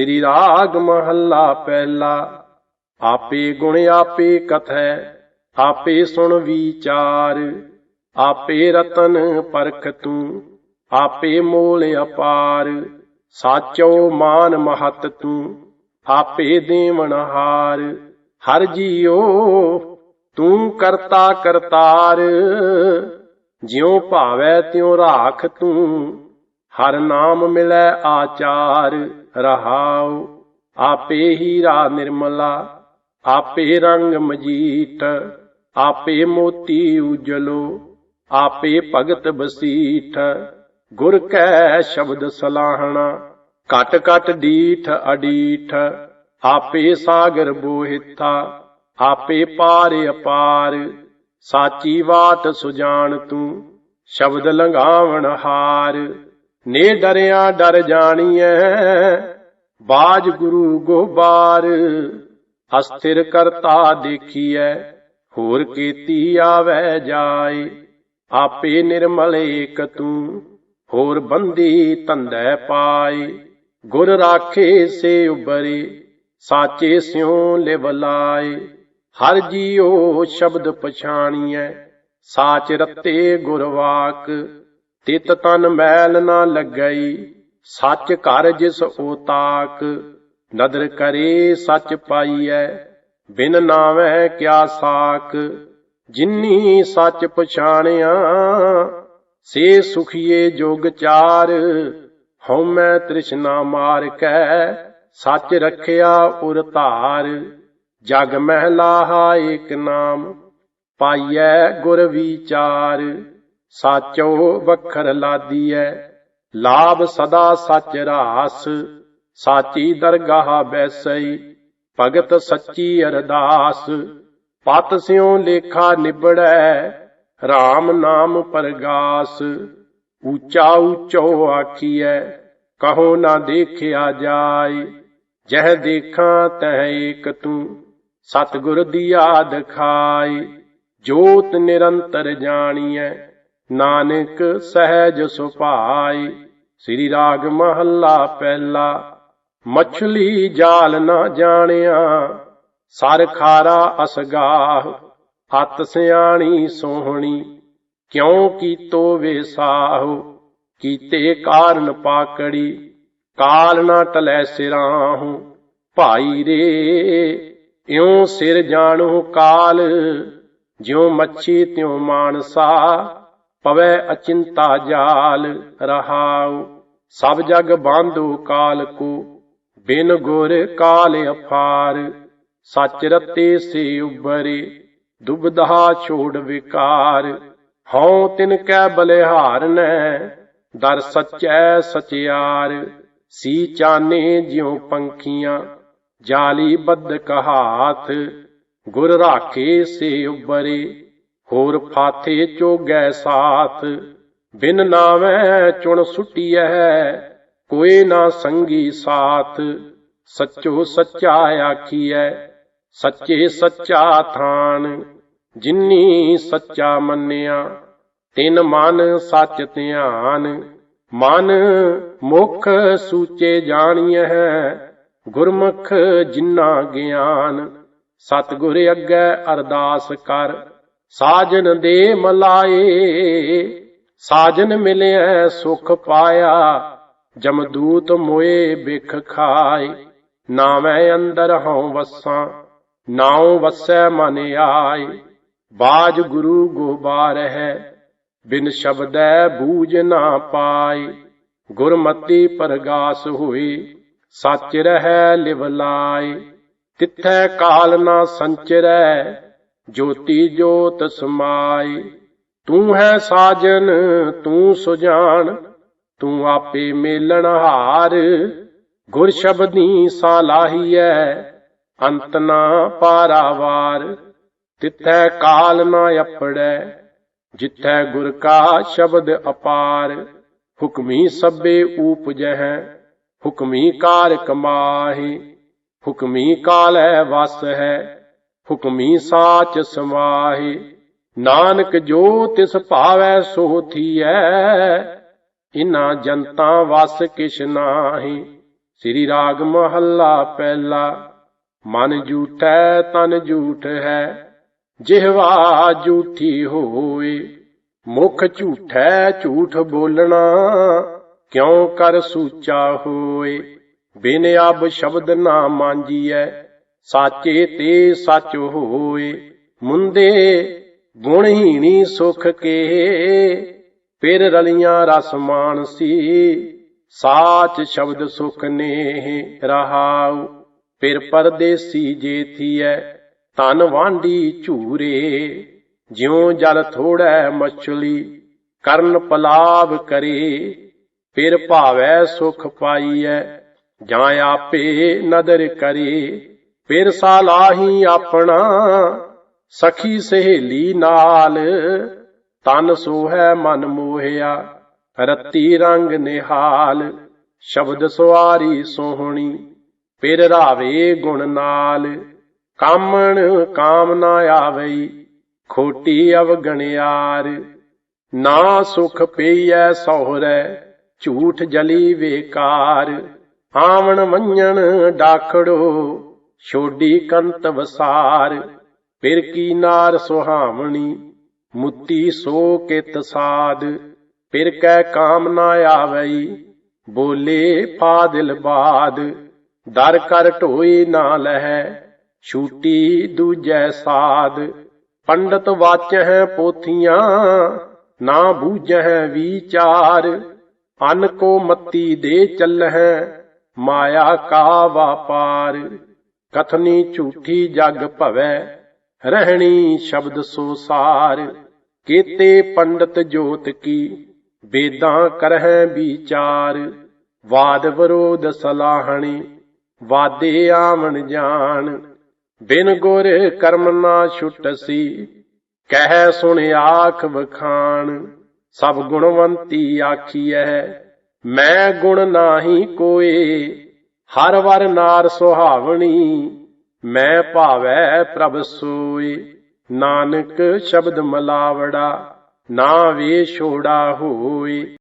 ਸ੍ਰੀ ਰਾਗ ਮਹੱਲਾ ਪਹਿਲਾ। ਆਪੇ ਗੁਣ ਆਪੇ ਕਥੈ, ਆਪੇ ਸੁਣ ਵਿਚਾਰ। ਆਪੇ ਰਤਨ ਪਰਖ ਤੂੰ, ਆਪੇ ਮੋਲ ਅਪਾਰ। ਸਾਚੋ ਮਾਨ ਮਹਤ ਤੂੰ, ਆਪੇ ਦੇਵਨ ਹਾਰ। ਹਰ ਜੀਓ ਤੂੰ ਕਰਤਾ ਕਰਤਾਰ। ਜਿਉ ਭਾਵੈ ਤਿਉ ਰਾਖ ਤੂੰ ਹਰ ਨਾਮ ਮਿਲੈ ਆਚਾਰ, ਰਹਾਉ, ਆਪੇ ਹੀਰਾ ਨਿਰਮਲਾ, ਆਪੇ ਰੰਗ ਮਜੀਠ, ਆਪੇ ਮੋਤੀ ਉਜਲੋ, ਆਪੇ ਭਗਤ ਬਸੀਠ। ਗੁਰ ਕੈ ਸ਼ਬਦ ਸਲਾਹਣਾ ਕਟ ਕਟ ਡੀਠ ਅਡੀਠ, ਆਪੇ ਸਾਗਰ ਬੋਹਿਥਾ ਆਪੇ ਪਾਰ ਅਪਾਰ। ਸਾਚੀ ਬਾਤ ਸੁਜਾਨ ਤੂੰ, ਸ਼ਬਦ ਲੰਘਾਵਣ ਹਾਰ। ਨੇ ਡਰਿਆ ਡਰ ਜਾਣੀਐ। ਬਾਜ ਗੁਰੂ ਗੋਬਾਰ, ਅਸਥਿਰ ਕਰਤਾ ਦੇਖੀਐ। ਹੋਰ ਕੀਤੀ ਆਵੈ ਜਾਏ, ਆਪੇ ਨਿਰਮਲ ਏਕ ਤੂੰ। ਹੋਰ ਬੰਦੀ ਧੰਦੈ ਪਾਏ, ਗੁਰ ਰਾਖੇ ਸੇ ਉਬਰੇ ਸਾਚੇ ਸਿਉ ਲਿਵ ਲਾਏ। ਹਰ ਜੀਉ ਸ਼ਬਦ ਪਛਾਣੀਐ, ਸਾਚ ਰਤੇ ਗੁਰਵਾਕ ਤਿਤ ਤਨ ਮੈਲ ਨਾ ਲੱਗਈ, ਸੱਚ ਘਰ ਜਿਸ ਓਤਾਕ, ਨਦਰ ਕਰੇ ਸੱਚ ਪਾਈਐ, ਬਿਨ ਨਾਵੈ ਕਿਆ ਸਾਕ, ਜਿਨੀ ਸੱਚ ਪਛਾਣਿਆ, ਸੇ ਸੁਖੀਏ ਜੋਗ ਚਾਰ, ਹਉਮੈ ਤ੍ਰਿਸ਼ਨਾ ਮਾਰ ਕੈ ਸੱਚ ਰਖਿਆ ਉਰ ਧਾਰ, ਜਗ ਮਹਿਲਾਹਾ ਏਕ ਨਾਮ, ਪਾਈਐ ਗੁਰ ਵਿਚਾਰ। ਸਾਚੋ ਵਖਰ ਲਾਦੀਐ, ਲਾਭ ਸਦਾ ਸੱਚ ਰਾਸ। ਸਾਚੀ ਦਰਗਾਹ ਬੈਸਈ ਭਗਤ ਸੱਚੀ ਅਰਦਾਸ। ਪਤ ਸਿਉ ਲੇਖਾ ਨਿਬੜੈ RAM ਨਾਮ ਪਰਗਾਸ। ਉੱਚਾ ਉੱਚੋ ਆਖੀਐ, ਕਹੋ ਨਾ ਦੇਖਿਆ ਜਾਏ, ਜਹ ਦੇਖਾਂ ਤਹ ਏਕ ਤੂੰ। ਸਤਿਗੁਰ ਦੀਆ ਦਿਖਾਈ ਜੋਤ ਨਿਰੰਤਰ ਜਾਣੀਐ ਨਾਨਕ ਸਹਿਜ ਸੁਭਾਈ। ਸ੍ਰੀ ਰਾਗ ਮਹੱਲਾ ਪਹਿਲਾ। ਮਛਲੀ ਜਾਲ ਨਾ ਜਾਣਿਆ। ਸਰ ਖਾਰਾ ਅਸਗਾਹ। ਹੱਤ ਸਿਆਣੀ ਸੋਹਣੀ। ਕਿਉ ਕੀਤੋ ਵੇਸਾਹੋ? ਕੀਤੇ ਕਾਰਨ ਪਾਕੜੀ। ਕਾਲ ਨਾ ਟਲੈ ਸਿਰਾਹੂ। ਭਾਈ ਰੇ, ਇਉ ਸਿਰ ਜਾਣੋ ਕਾਲ। ਜਿਉ ਮੱਛੀ ਤਿਉ ਮਾਨਸਾ। ਪਵੈ ਅਚਿੰਤਾ ਜਾਲ ਰਹਾਉ, ਸਭ ਜਗ ਬਾਂਧੋ ਕਾਲ ਕੋ, ਬਿਨ ਗੁਰ ਕਾਲ ਅਫਾਰ ਸੱਚ ਰਤੇ ਸੇ ਉਬਰੇ ਦੁਬਦਹਾ ਛੋੜ ਵਿਕਾਰ। ਹਉ ਤਿਨ ਕੈ ਬਲਿਹਾਰ ਬਲਿਹਾਰਨੈ ਦਰ ਸਚੈ ਸਚਿਆਰ, ਸੀ ਚਾਨੇ ਜਿਉ ਪੰਖੀਆਂ, ਜਾਲੀ ਬੱਦ ਕਹਾਤ ਗੁਰ ਰਾਖੇ ਸੇ ਉਬਰੇ ਹੋਰ ਫਾਥੇ ਚੋਗੈ ਸਾਥ, ਬਿਨ ਨਾਵੇਂ ਚੁਣ ਸੁਟੀਐ, ਕੋਈ ਨਾ ਸੰਗੀ ਸਾਥ, ਸੱਚੋ ਸੱਚਾ ਆਖੀਐ, ਸੱਚੇ ਸੱਚਾ ਥਾਨ, ਜਿਨੀ ਸੱਚਾ ਮੰਨਿਆ, ਤਿਨ ਮਨ ਸੱਚ ਧਿਆਨ, ਮਨ ਮੁਖ ਸੂਚੇ ਜਾਣੀਐ, ਗੁਰਮੁਖ ਜਿਨਾ ਗਿਆਨ, ਸਤਿਗੁਰ ਅੱਗੇ ਅਰਦਾਸ ਕਰ। ਸਾਜਨ ਦੇ ਮਲਾਏ, ਸਾਜਨ ਮਿਲਿਆ ਸੁਖ ਪਾਇਆ, ਜਮਦੂਤ ਮੋਏ ਬਿਖ ਖਾਏ। ਨਾਵੇਂ ਅੰਦਰ ਹਉ ਵਸਾਂ, ਨਾਉ ਵਸੈ ਮਨ ਆਏ। ਬਾਜ ਗੁਰੂ ਗੋਬਾਰ ਹੈ ਬਿਨ ਸ਼ਬਦੈ ਬੂਝ ਨਾ ਪਾਏ। ਗੁਰਮਤੀ ਪਰਗਾਸ ਹੋਈ ਸੱਚ ਰਹਿ ਲਿਵ ਲਾਏ। ਤਿੱਥੈ ਕਾਲ ਨਾ ਸੰਚਰੈ ਜੋਤੀ ਜੋਤ ਸਮਾਏ ਤੂੰ ਹੈ ਸਾਜਨ, ਤੂੰ ਸੁਜਾਨ, ਤੂੰ ਆਪੇ ਮੇਲਣ ਹਾਰ। ਗੁਰ ਸ਼ਬਦੀ ਸਾਲਾਹੀਐ ਅੰਤ ਨਾ ਪਾਰਾਵਾਰ ਤਿੱਥੈ ਕਾਲ ਨਾ ਅਪੜੈ, ਜਿੱਥੈ ਗੁਰ ਕਾ ਸ਼ਬਦ ਅਪਾਰ। ਹੁਕਮੀ ਸਭੇ ਊਪਜਹਿ, ਹੁਕਮੀ ਕਾਰ ਕਮਾਹੀ ਹੁਕਮੀ ਕਾਲੈ ਵਸ ਹੈ ਹੁਕਮੀ ਸਾਚ ਸਮਾਹੀ। ਨਾਨਕ ਜੋ ਤਿਸ ਭਾਵੈ ਸੋ ਥੀਐ ਇਨਾ ਜਨਤਾ ਵਸ ਕਿਛ ਨਾਹੀ। ਸ੍ਰੀ ਰਾਗ ਮਹੱਲਾ ਪਹਿਲਾ, ਮਨ ਝੂਠੈ ਤਨ ਝੂਠ ਹੈ, ਜਿਹਵਾ ਝੂਠੀ ਹੋਏ ਮੁਖ ਝੂਠੈ ਝੂਠ ਬੋਲਣਾ, ਕਿਉ ਕਰ ਸੂਚਾ ਹੋਏ। ਬਿਨ ਅਬ ਸ਼ਬਦ ਨਾ ਮਾਂਜੀਐ ਸਾਚੇ ਤੇ ਸੱਚ ਹੋਏ, ਮੁੰਦੇ ਗੁਣਹੀਣੀ ਸੁਖ ਕੇ। ਫਿਰ ਰਲੀਆਂ ਰਸ ਮਾਨਸੀ, ਸਾਚ ਸ਼ਬਦ ਸੁਖ ਨੇ ਰਹਾਉ। ਫਿਰ ਪਰਦੇਸੀ ਜੇਥੀਐ ਤਨ ਵਾਂਢੀ ਝੂਰੇ। ਜਿਉ ਜਲ ਥੋੜੈ ਮਛਲੀ, ਕਰਨ ਪਲਾਵ ਕਰੇ। ਫਿਰ ਭਾਵੈ ਸੁਖ ਪਾਈਐ, ਜਾਂ ਆਪੇ ਨਦਰ ਕਰੇ। ਫਿਰ ਸਾਲਾਹੀ ਆਪਣਾ, ਸਖੀ ਸਹੇਲੀ ਨਾਲ। ਤਨ ਸੋਹੈ ਮਨ ਮੋਹਿਆ, ਰਤੀ ਰੰਗ ਨਿਹਾਲ। ਸ਼ਬਦ ਸੁਆਰੀ ਸੋਹਣੀ ਫਿਰ ਰਾਵੇ ਗੁਣ ਨਾਲ। ਕਾਮਣ ਕਾਮਨਾ ਆਵਈ, ਖੋਟੀ ਅਵਗਣਿਆਰ। ਨਾ ਸੁਖ ਪਈਐ ਸਹੁਰੈ, ਝੂਠ ਜਲੀ ਵੇਕਾਰ। ਆਵਣ ਮੰਨਣ ਡਾਖੜੋ ਛੋਡੀ ਕੰਤ ਵਸਾਰ, ਫਿਰ ਕੀ ਨਾਰ ਸੁਹਾਵਣੀ, ਮੁੱਤੀ ਸੋ ਕਿਤ ਸਾਧ ਫਿਰ ਕੈ ਕਾਮ ਆਵਈ, ਬੋਲੇ ਫਾਦਿਲ ਬਾਦ, ਦਰ ਕਰ ਢੋਈ ਨਾ ਲਹੈ, ਛੂਟੀ ਦੂਜੈ ਸਾਧ ਪੰਡਤ ਵਾਚਹਿ ਪੋਥੀਆਂ, ਨਾ ਬੂਝਹਿ ਵਿਚਾਰ, ਅਨ ਕੋ ਮੱਤੀ ਦੇ ਚੱਲਹਿ, ਮਾਇਆ ਕਾ ਵਾਪਾਰ। ਕਥਨੀ ਝੂਠੀ ਜਗ ਭਵੈ, ਰਹਿਣੀ ਸ਼ਬਦ ਸੋ ਸਾਰ ਕੀਤੇ ਪੰਡਤ ਜੋਤ ਕੀ, ਵੇਦਾਂ ਕਰਹਿ ਵਿਚਾਰ। ਵਾਦ ਵਿਰੋਧ ਸਲਾਹਣੀ, ਵਾਦੇ ਆਵਣ ਜਾਣ। ਬਿਨ ਗੁਰ ਕਰਮ ਨਾ ਛੁਟਸੀ ਕਹਿ ਸੁਣ ਆਖ ਵਖਾਣ। ਸਭ ਗੁਣਵੰਤੀ ਆਖੀਐ, ਮੈਂ ਗੁਣ ਨਾਹੀ ਕੋਏ। ਹਰ ਵਰ ਨਾਰ ਸੁਹਾਵਣੀ, ਮੈਂ ਭਾਵੈ ਪ੍ਰਭ ਸੋਈ। ਨਾਨਕ ਸ਼ਬਦ ਮਲਾਵੜਾ, ਨਾ ਵੇ ਛੋੜਾ ਹੋਏ